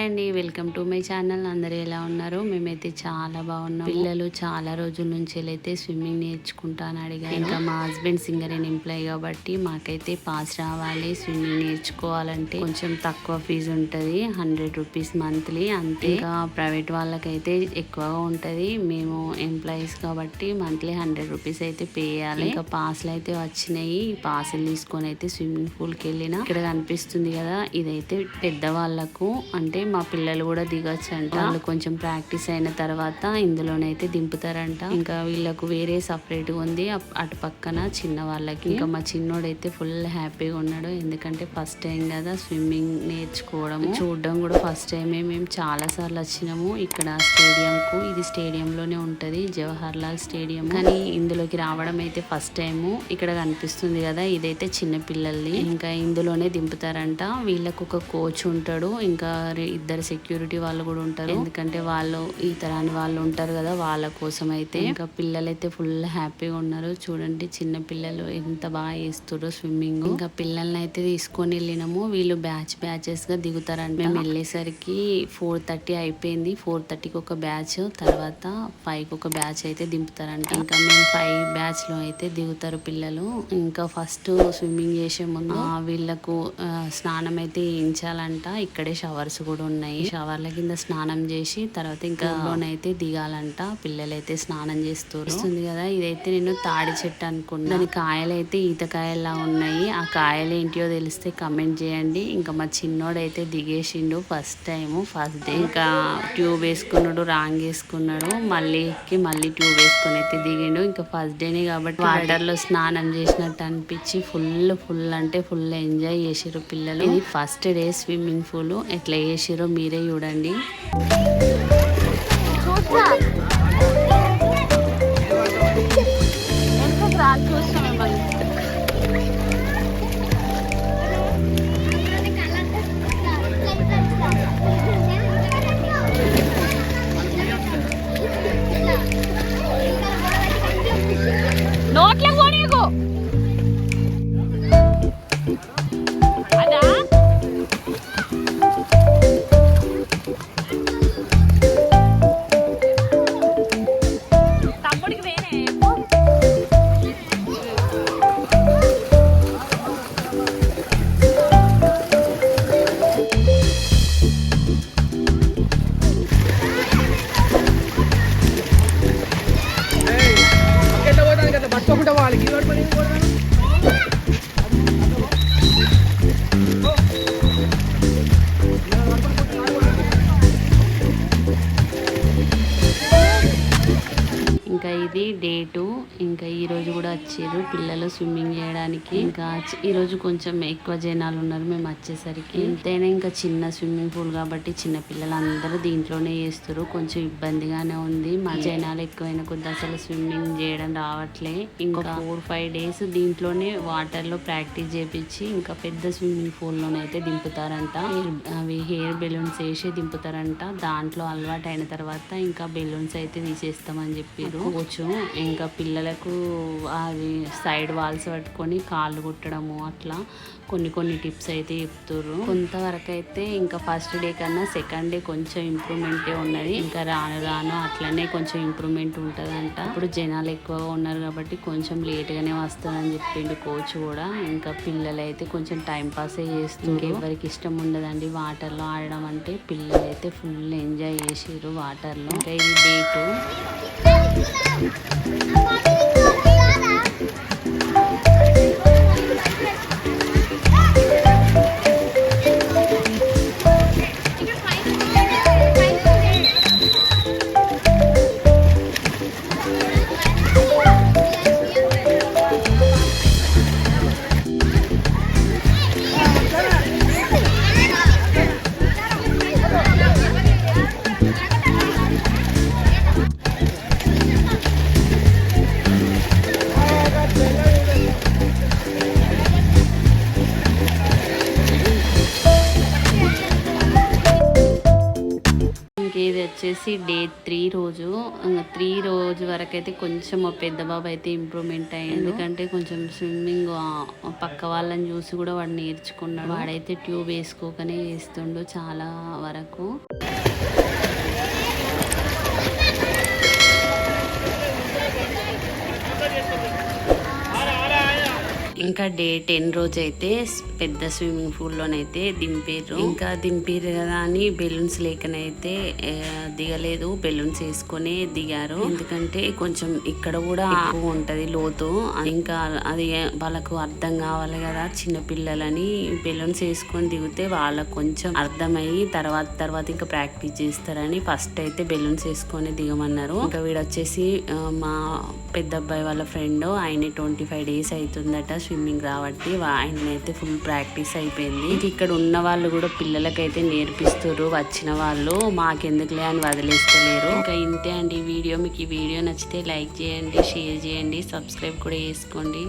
Hi అండి welcome to my channel. అందరూ ఎలా ఉన్నారు? మేమైతే చాలా బాగున్నాం. పిల్లలు చాలా రోజుల నుంచి అయితే స్విమ్మింగ్ నేర్చుకుంటాను అడిగాను ఇంకా మా హస్బెండ్ సింగర్ అండ్ ఎంప్లాయ్ కాబట్టి మాకైతే పాస్ రావాలి. స్విమ్మింగ్ నేర్చుకోవాలంటే కొంచెం తక్కువ ఫీజు ఉంటుంది. హండ్రెడ్ రూపీస్ మంత్లీ అంతే. ఇంకా ప్రైవేట్ వాళ్ళకైతే ఎక్కువగా ఉంటుంది. మేము ఎంప్లాయీస్ కాబట్టి మంత్లీ హండ్రెడ్ రూపీస్ అయితే పే చేయాలి. ఇంకా పాస్లు అయితే వచ్చినాయి. పాసులు తీసుకొని అయితే స్విమ్మింగ్ పూల్కి వెళ్ళిన. ఇక్కడ కనిపిస్తుంది కదా ఇదైతే పెద్ద వాళ్ళకు అంటే మా పిల్లలు కూడా దిగొచ్చు అంట వాళ్ళు కొంచెం ప్రాక్టీస్ అయిన తర్వాత ఇందులోనైతే దింపుతారంట. ఇంకా వీళ్ళకు వేరే సపరేట్ ఉంది. అటు పక్కన చిన్న వాళ్ళకి. ఇంకా మా చిన్నోడైతే ఫుల్ హ్యాపీగా ఉన్నాడు. ఎందుకంటే ఫస్ట్ టైం కదా స్విమ్మింగ్ నేర్చుకోవడం. చూడడం కూడా ఫస్ట్ టైమే మేము చాలా సార్లు వచ్చినాము. ఇక్కడ స్టేడియం కు ఇది స్టేడియం లోనే ఉంటది. జవహర్ లాల్ స్టేడియం. కానీ ఇందులోకి రావడం అయితే ఫస్ట్ టైం ఇక్కడ కనిపిస్తుంది కదా ఇదైతే చిన్న పిల్లల్ది. ఇంకా ఇందులోనే దింపుతారంట. వీళ్ళకు ఒక కోచ్ ఉంటాడు. ఇంకా ఇద్దరు సెక్యూరిటీ వాళ్ళు కూడా ఉంటారు. ఎందుకంటే వాళ్ళు ఈ తరాని వాళ్ళు ఉంటారు కదా వాళ్ళ కోసం అయితే ఇంకా పిల్లలైతే ఫుల్ హ్యాపీగా ఉన్నారు. చూడండి చిన్న పిల్లలు ఎంత బాగా చేస్తుర్రో స్విమ్మింగ్ ఇంకా పిల్లల్ని అయితే తీసుకొని వెళ్ళినాము. వీళ్ళు బ్యాచ్ బ్యాచెస్గా దిగుతారంట. మేము వెళ్ళేసరికి ఫోర్ థర్టీ అయిపోయింది. ఫోర్ థర్టీకి ఒక బ్యాచ్ తర్వాత ఫైవ్కి ఒక బ్యాచ్ అయితే దింపుతారంట. ఇంకా మేము ఫైవ్ బ్యాచ్లో అయితే దిగుతారు పిల్లలు. ఇంకా ఫస్ట్ స్విమ్మింగ్ చేసే ముందు వీళ్ళకు స్నానం అయితే చేయించాలంట. ఇక్కడే షవర్స్ కూడా ఉన్నాయి. షవర్ల కింద స్నానం చేసి తర్వాత ఇంకా లోనైతే దిగాలంట. పిల్లలైతే స్నానం చేస్తూ వస్తుంది కదా ఇదైతే నేను తాడి చెట్టు అనుకున్నా. దాని కాయలు అయితే ఈతకాయల్లా ఉన్నాయి. ఆ కాయలు ఏంటియో తెలిస్తే కమెంట్ చేయండి. ఇంకా మా చిన్నోడైతే దిగేసిండు ఫస్ట్ టైం ఫస్ట్ డే ఇంకా ట్యూబ్ వేసుకున్నాడు రాంగ్ వేసుకున్నాడు. మళ్ళీ ఎక్కి మళ్ళీ ట్యూబ్ వేసుకొని అయితే దిగిండు. ఇంకా ఫస్ట్ డేనే కాబట్టి వాటర్లో స్నానం చేసినట్టు అనిపించి ఫుల్ ఫుల్ అంటే ఫుల్ ఎంజాయ్ చేసిర్రు పిల్లలు. ఇది ఫస్ట్ డే స్విమ్మింగ్ పూల్ ఎట్లా చేసిరో మీరే చూడండి. ఇది డే టూ ఇంకా ఈ రోజు కూడా వచ్చారు పిల్లలు స్విమ్మింగ్ చేయడానికి. ఇంకా చ- ఈ రోజు కొంచెం ఎక్కువ జనాలు ఉన్నారు మేము వచ్చేసరికి. ఎంతైనా ఇంకా చిన్న స్విమ్మింగ్ పూల్ కాబట్టి చిన్న పిల్లలు అందరూ దీంట్లోనే చేస్తారు కొంచెం ఇబ్బందిగానే ఉంది. మా జనాలు ఎక్కువైన కొద్ది అసలు స్విమ్మింగ్ చేయడం రావట్లే. ఇంకా ఫోర్ ఫైవ్ డేస్ దీంట్లోనే వాటర్లో ప్రాక్టీస్ చేపించి ఇంకా పెద్ద స్విమ్మింగ్ పూల్ లోనైతే దింపుతారంట. అవి హెయిర్ బెలూన్స్ వేసి దింపుతారంట. దాంట్లో అలవాటు అయిన తర్వాత ఇంకా బెలూన్స్ అయితే తీసేస్తామని చెప్పారు ఇంకా పిల్లలకు అది సైడ్ వాల్స్ పట్టుకొని కాళ్ళు కుట్టడము అట్లా కొన్ని కొన్ని టిప్స్ అయితే చెప్తుర్రు. కొంతవరకు అయితే ఇంకా ఫస్ట్ డే కన్నా సెకండ్ డే కొంచెం ఇంప్రూవ్మెంటే ఉన్నది. ఇంకా రాను రాను అట్లనే కొంచెం ఇంప్రూవ్మెంట్ ఉంటుందంట. ఇప్పుడు జనాలు ఎక్కువగా ఉన్నారు కాబట్టి కొంచెం లేట్గానే వస్తుందని చెప్పిండు కోచ్ కూడా. ఇంకా పిల్లలు అయితే కొంచెం టైం పాసే చేస్తుంది ఎవరికి ఇష్టం ఉండదండి వాటర్లో ఆడడం అంటే. పిల్లలు అయితే ఫుల్ ఎంజాయ్ చేసిర్రు వాటర్లో. ఇంకా ఇది డే టూ Thank you. వచ్చేసి డే త్రీ రోజు త్రీ రోజు వరకు అయితే కొంచెం మా పెద్ద బాబు అయితే ఇంప్రూవ్మెంట్ అయ్యింది ఎందుకంటే కొంచెం స్విమ్మింగ్ పక్క వాళ్ళని చూసి కూడా వాడు నేర్చుకున్నాడు. వాడైతే ట్యూబ్ వేసుకోకనే వేస్తుండు చాలా వరకు. ఇంకా డే టెన్ రోజు అయితే పెద్ద స్విమ్మింగ్ పూల్లోనైతే దింపారు ఇంకా దింపారు కదా అని బెలూన్స్ లేకనైతే దిగలేదు. బెలూన్స్ వేసుకొని దిగారు. ఎందుకంటే కొంచెం ఇక్కడ కూడా ఎక్కువ ఉంటది లోతు. ఇంకా అది వాళ్ళకు అర్థం కావాలి కదా చిన్న పిల్లలని. బెలూన్స్ వేసుకొని దిగితే వాళ్ళకు కొంచెం అర్థమయ్యి తర్వాత తర్వాత ఇంకా ప్రాక్టీస్ చేస్తారని ఫస్ట్ అయితే బెలూన్స్ వేసుకొని దిగమన్నారు. ఇంకా వీడు వచ్చేసి మా పెద్ద అబ్బాయి వాళ్ళ ఫ్రెండ్ ఆయన ట్వంటీ ఫైవ్ డేస్ అవుతుందట స్విమ్మింగ్ రాబట్టి ఆయన అయితే ఫుల్ ప్రాక్టీస్ అయిపోయింది. ఇక్కడ ఉన్న వాళ్ళు కూడా పిల్లలకైతే నేర్పిస్తారు వచ్చిన వాళ్ళు. మాకెందుకులే అని వదిలేస్తలేరు. ఇంకా ఇంతే అండి వీడియో. మీకు ఈ వీడియో నచ్చితే లైక్ చేయండి షేర్ చేయండి సబ్స్క్రైబ్ కూడా చేసుకోండి.